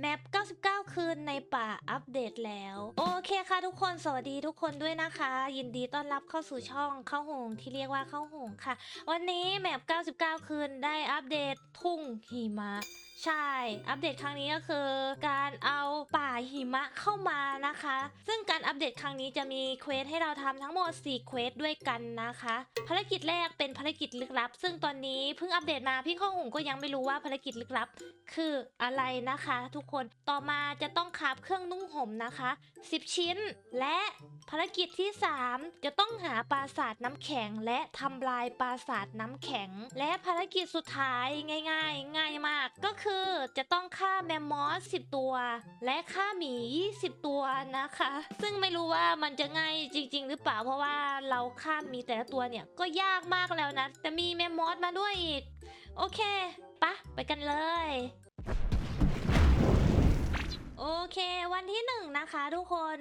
แมป 99 คืนในป่าอัปเดตแล้ว โอเคค่ะทุกคนสวัสดีทุกคนด้วยนะคะ ยินดีต้อนรับเข้าสู่ช่องเข้าหงที่เรียกว่าเข้าหงค่ะ วันนี้แมป 99 คืนได้อัปเดตทุ่งหิมะ ใช่ อัปเดตครั้งนี้ก็คือการเอาป่าหิมะเข้ามานะคะ ซึ่งการอัปเดตครั้งนี้จะมีเควสให้เราทำทั้งหมด 4 เควสด้วยกันนะคะ ภารกิจแรกเป็นภารกิจลึกลับ ซึ่งตอนนี้เพิ่งอัปเดตมาพี่ข้องหงก็ยังไม่รู้ว่าภารกิจลึกลับ คืออะไรนะคะ ทุกคน ต่อมาจะต้องคาบเครื่องนุ่งห่มนะคะ 10 ชิ้น และภารกิจที่ 3 จะต้องหาปราสาทน้ำแข็ง และทำลายปราสาทน้ำแข็ง และภารกิจสุดท้ายง่าย ๆ ง่ายมากก็คือจะต้องฆ่าแมมมอส10 ตัว และฆ่าหมี 20 ตัวนะคะ ซึ่งไม่รู้ว่ามันจะง่ายจริง ๆ หรือเปล่าเพราะว่าเราฆ่าหมีแต่ละตัวเนี่ยก็ยากมากแล้วนะ แต่มีแมมมอสมาด้วยอีก โอเคปะไปกันเลย โอเค วันที่หนึ่งนะคะ ทุกคน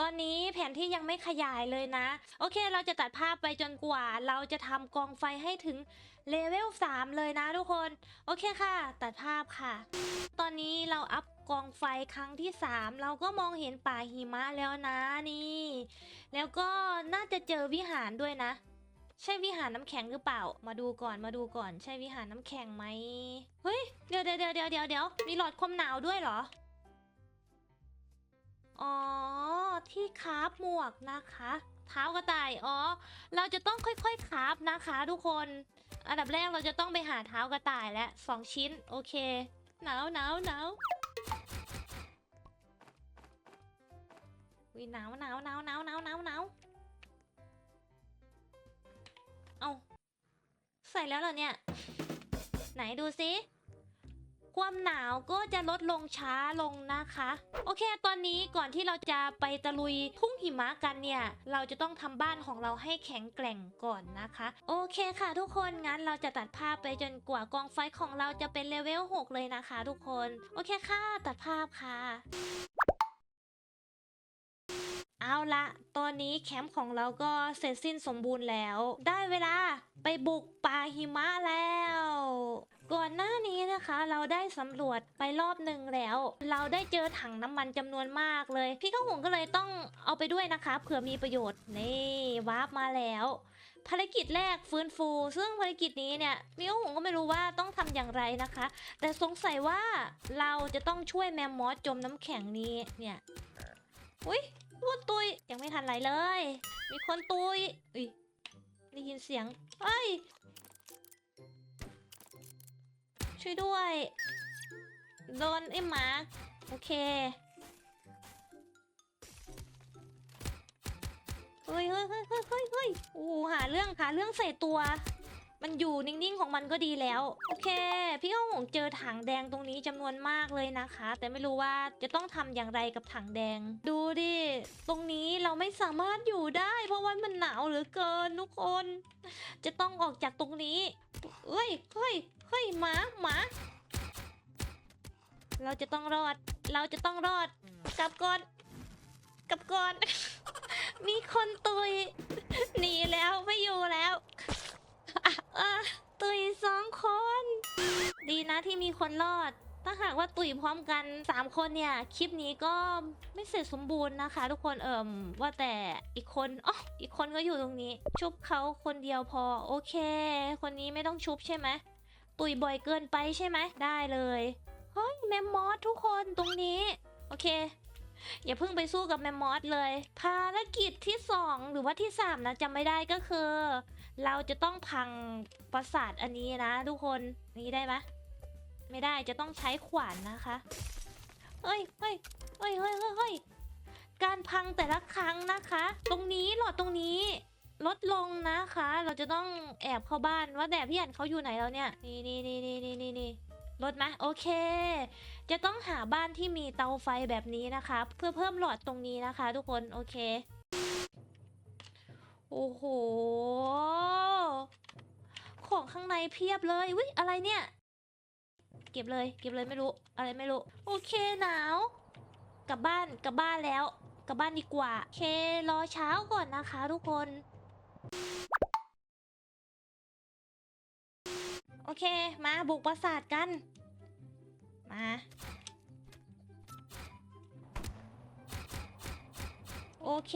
ตอนนี้แผนที่ยังไม่ขยายเลยนะ โอเค เราจะตัดภาพไปจนกว่า เราจะทำกองไฟให้ถึงเลเวล3เลยนะทุกคน โอเคค่ะ ตัดภาพค่ะ ตอนนี้เราอัพกองไฟครั้งที่ 3 เราก็มองเห็นป่าหิมะแล้วนะนี่ แล้วก็น่าจะเจอวิหารด้วยนะ ใช่วิหารน้ำแข็งหรือเปล่า มาดูก่อนมาดูก่อน ใช่วิหารน้ำแข็งไหมเฮ้ยเดี๋ยวเดี๋ยวเดี๋ยวเดี๋ยวเดี๋ยวเดี๋ยวมีหลอดความหนาวด้วยเหรอ อ๋อ ที่คราฟหมวกนะคะเท้ากระต่าย อ๋อ เราจะต้องค่อยๆคราฟนะคะทุกคน อันดับแรกเราจะต้องไปหาเท้ากระต่ายและสองชิ้น โอเค หนาวหนาวหนาววิหนาวหนาวหนาวหนาวหนาวหนาวหนาวเอาใส่แล้วเหรอเนี่ย ไหนดูซิ ความหนาวก็จะลดลงช้าลงนะคะ โอเค ตอนนี้ก่อนที่เราจะไปตะลุยทุ่งหิมะกันเนี่ย เราจะต้องทำบ้านของเราให้แข็งแกร่งก่อนนะคะ โอเคค่ะทุกคนงั้นเราจะตัดภาพไปจนกว่ากองไฟของเราจะเป็นเลเวล6เลยนะคะ ทุกคน โอเคค่ะ ตัดภาพค่ะ เอาละตอนนี้แคมป์ของเราก็เสร็จสิ้นสมบูรณ์แล้ว ได้เวลาไปบุกป่าหิมะแล้ว ก่อนหน้านี้นะคะ เราได้สำรวจไปรอบหนึ่งแล้ว เราได้เจอถังน้ำมันจำนวนมากเลย พี่ข้าวหงก็เลยต้องเอาไปด้วยนะคะเผื่อมีประโยชน์ นี่วาร์ปมาแล้ว ภารกิจแรกฟื้นฟู ซึ่งภารกิจนี้เนี่ยพี่ข้าวหงก็ไม่รู้ว่าต้องทำอย่างไรนะคะ แต่สงสัยว่าเราจะต้องช่วยแมมมอสจมน้ำแข็งนี้เนี่ยอุ้ย คนตุยยังไม่ทันไรเลย มีคนตุยอุ้ยได้ยินเสียงเอ้ย ช่วยด้วย โดนไอ้หมา โอเคเฮ้ยเฮ้ยเฮ้ยเฮ้ยเฮ้ยโอ้โหหาเรื่องหาเรื่องใส่ตัว มันอยู่นิ่งๆของมันก็ดีแล้ว โอเค พี่ข้าวหงเจอถังแดงตรงนี้จำนวนมากเลยนะคะ แต่ไม่รู้ว่าจะต้องทำอย่างไรกับถังแดง ดูดิ ตรงนี้เราไม่สามารถอยู่ได้ เพราะว่ามันหนาวเหลือเกินทุกคน จะต้องออกจากตรงนี้เฮ้ยเฮ้ยเฮ้ยหมาหมาเราจะต้องรอด เราจะต้องรอด กลับก่อน กลับก่อน มีคนตุยหนีแล้วไม่อยู่แล้ว อะตุยสองคน ดีนะที่มีคนรอด ถ้าหากว่าตุยพร้อมกัน 3 คนเนี่ย คลิปนี้ก็ไม่เสร็จสมบูรณ์นะคะ ทุกคนเอิ่มว่าแต่อีกคนอ๋ออีกคนก็อยู่ตรงนี้ ชุบเขาคนเดียวพอ โอเค คนนี้ไม่ต้องชุบใช่ไหมตุยบ่อยเกินไปใช่ไหมได้เลย เฮ้ยแมมมอสทุกคนตรงนี้ โอเค อย่าเพิ่งไปสู้กับแมมมอสเลย ภารกิจที่ 2 หรือว่าที่ 3 นะจำไม่ได้ก็คือ เราจะต้องพังปราสาทอันนี้นะ ทุกคนนี่ได้ไหมไม่ได้จะต้องใช้ขวานนะคะเฮ้ยเฮ้ยเฮ้ยเฮ้ยเฮ้ยเฮ้ยการพังแต่ละครั้งนะคะ ตรงนี้หลอดตรงนี้ ลดลงนะคะ เราจะต้องแอบเข้าบ้านว่าแต่พี่อันเขาอยู่ไหนแล้วเนี่ย นี่นี่นี่นี่นี่นี่ ลดไหมโอเค จะต้องหาบ้านที่มีเตาไฟแบบนี้นะคะ เพื่อเพิ่มหลอดตรงนี้นะคะ ทุกคนโอเค โอ้โห ของข้างในเพียบเลยวิอะไรเนี่ย เก็บเลยเก็บเลยไม่รู้ อะไรไม่รู้ โอเคหนาวกลับบ้านกลับบ้านแล้วกลับบ้านดีกว่า เครอเช้าก่อนนะคะ ทุกคน โอเค มาบุกปราสาทกัน มา โอเค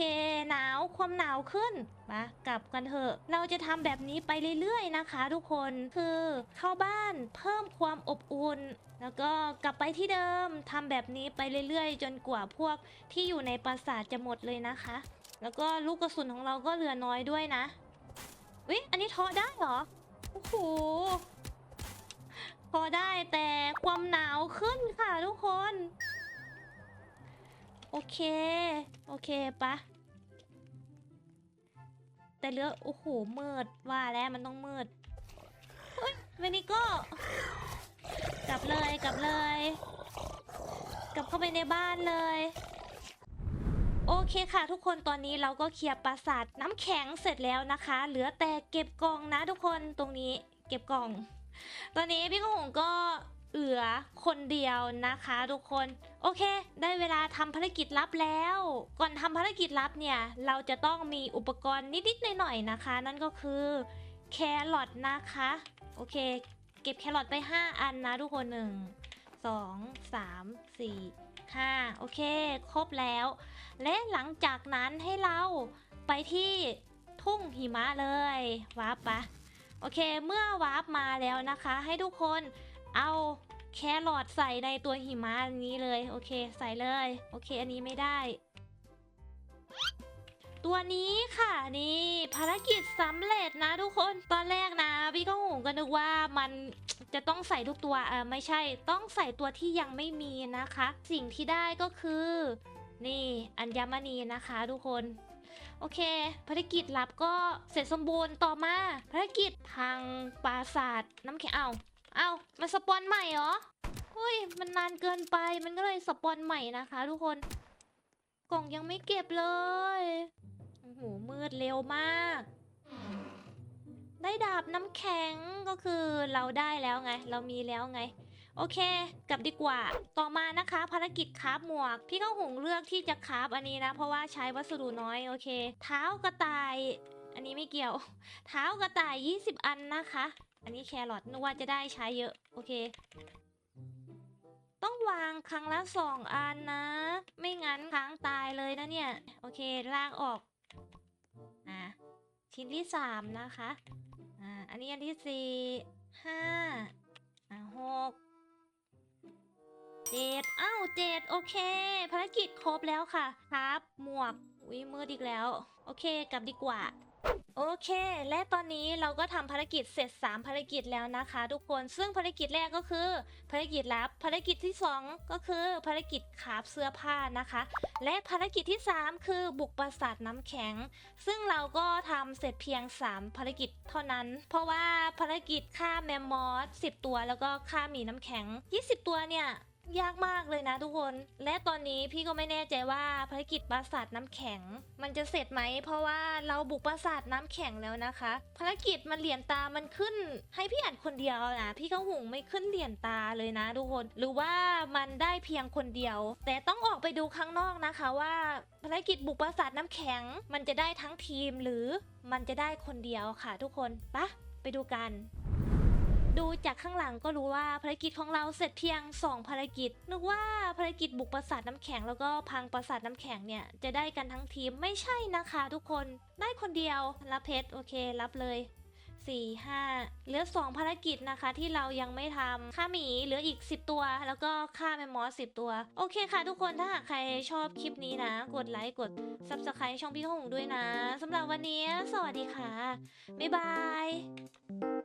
หนาวความหนาวขึ้น มากลับกันเถอะ เราจะทำแบบนี้ไปเรื่อยๆนะคะทุกคนคือเข้าบ้านเพิ่มความอบอุ่นแล้วก็กลับไปที่เดิมทำแบบนี้ไปเรื่อยๆ จนกว่าพวกที่อยู่ในปราสาทจะหมดเลยนะคะ แล้วก็ลูกกระสุนของเราก็เหลือน้อยด้วยนะวิอันนี้ทอได้เหรอ โอ้โห พอได้แต่ความหนาวขึ้นค่ะทุกคน โอเค โอเคปะแต่เลือโอ้โหมืดว่าแล้วมันต้องมืดเฮ้ยเวนิโก้กลับเลยกลับเลย กลับเข้าไปในบ้านเลย โอเคค่ะ ทุกคนตอนนี้เราก็เคลียร์ปราสาทน้ำแข็งเสร็จแล้วนะคะ เหลือแต่เก็บกล่องนะทุกคนตรงนี้เก็บกล่อง ตอนนี้พี่กหงก็เหลือคนเดียวนะคะทุกคน โอเค ได้เวลาทำภารกิจลับแล้ว ก่อนทำภารกิจลับเนี่ย เราจะต้องมีอุปกรณ์นิดๆหน่อยๆนะคะ นั่นก็คือแครอทนะคะ โอเค เก็บแครอทไป 5 อันนะทุกคน 1 2 3 4 ค่ะโอเค ครบแล้ว และหลังจากนั้นให้เราไปที่ทุ่งหิมะเลยวาร์ปปะโอเค เมื่อวาร์ปมาแล้วนะคะ ให้ทุกคนเอาแครอทใส่ในตัวหิมะนี้เลย โอเค ใส่เลย โอเค อันนี้ไม่ได้ ตัวนี้ค่ะนี่ภารกิจสำเร็จนะทุกคนตอนแรกนะพี่ก็หงก็นึกว่ามันจะต้องใส่ทุกตัวเออไม่ใช่ต้องใส่ตัวที่ยังไม่มีนะคะ สิ่งที่ได้ก็คือ นี่อัญมณีนะคะทุกคนโอเค ภารกิจลับก็เสร็จสมบูรณ์ต่อมา ภารกิจทางปราสาทน้ำแข็งเอาเอามันสปอนใหม่เหรอเฮ้ยมันนานเกินไปมันก็เลยสปอนใหม่นะคะ ทุกคน กล่องยังไม่เก็บเลย โอ้โหมืดเร็วมาก ได้ดาบน้ำแข็งก็คือเราได้แล้วไง เรามีแล้วไง โอเค กลับดีกว่า ต่อมานะคะ ภารกิจคราฟหมวก พี่ก็หงเลือกที่จะคราฟอันนี้นะ เพราะว่าใช้วัสดุน้อยโอเค เท้ากระต่าย อันนี้ไม่เกี่ยว เท้ากระต่าย 20 อันนะคะ อันนี้แครอทนึกว่าจะได้ใช้เยอะ โอเคต้องวางครั้งละสองอันนะ ไม่งั้นค้างตายเลยนะเนี่ย โอเคลากออก ชิ้นที่สามนะคะอ่าอันนี้อันที่สี่ห้าอ่าหกเจ็ดอ้าวเจ็ดโอเค ภารกิจครบแล้วค่ะ ครับ หมวกอุ้ยมืดอีกแล้ว โอเค กลับดีกว่า โอเค และตอนนี้เราก็ทำภารกิจเสร็จ 3 ภารกิจแล้วนะคะ ทุกคน ซึ่งภารกิจแรกก็คือ ภารกิจลับ ภารกิจที่ 2 ก็คือ ภารกิจขาบเสื้อผ้านะคะ และภารกิจที่ 3 คือบุกปราสาทน้ำแข็ง ซึ่งเราก็ทำเสร็จเพียง 3 ภารกิจเท่านั้น เพราะว่าภารกิจฆ่าแมมมอส10 ตัว แล้วก็ฆ่าหมีน้ำแข็ง 20 ตัวเนี่ย ยากมากเลยนะทุกคน และตอนนี้พี่ก็ไม่แน่ใจว่าภารกิจปราสาทน้ำแข็ง มันจะเสร็จไหม เพราะว่าเราบุกปราสาทน้ำแข็งแล้วนะคะ ภารกิจมันเหรียญตามันขึ้น ให้พี่อ่านคนเดียวนะพี่ก็หุงไม่ขึ้นเหรียญตาเลยนะทุกคน หรือว่ามันได้เพียงคนเดียว แต่ต้องออกไปดูข้างนอกนะคะว่าภารกิจบุกปราสาทน้ำแข็ง มันจะได้ทั้งทีมหรือมันจะได้คนเดียวค่ะทุกคนปะไปดูกัน ดูจากข้างหลังก็รู้ว่าภารกิจของเราเสร็จเพียง 2 ภารกิจ นึกว่าภารกิจบุกปราสาทน้ำแข็งแล้วก็พังปราสาทน้ำแข็งเนี่ยจะได้กันทั้งทีมไม่ใช่นะคะทุกคนได้คนเดียวรับเพชรโอเครับเลย4 5เหลือ 2 ภารกิจนะคะที่เรายังไม่ทำฆ่าหมีเหลืออีก 10 ตัว แล้วก็ฆ่าแมมมอส10 ตัว โอเคค่ะทุกคนถ้าหากใครชอบคลิปนี้นะ กดไลค์กด Subscribe ช่องพี่หงด้วยนะสำหรับวันนี้ สวัสดีค่ะ บ๊ายบาย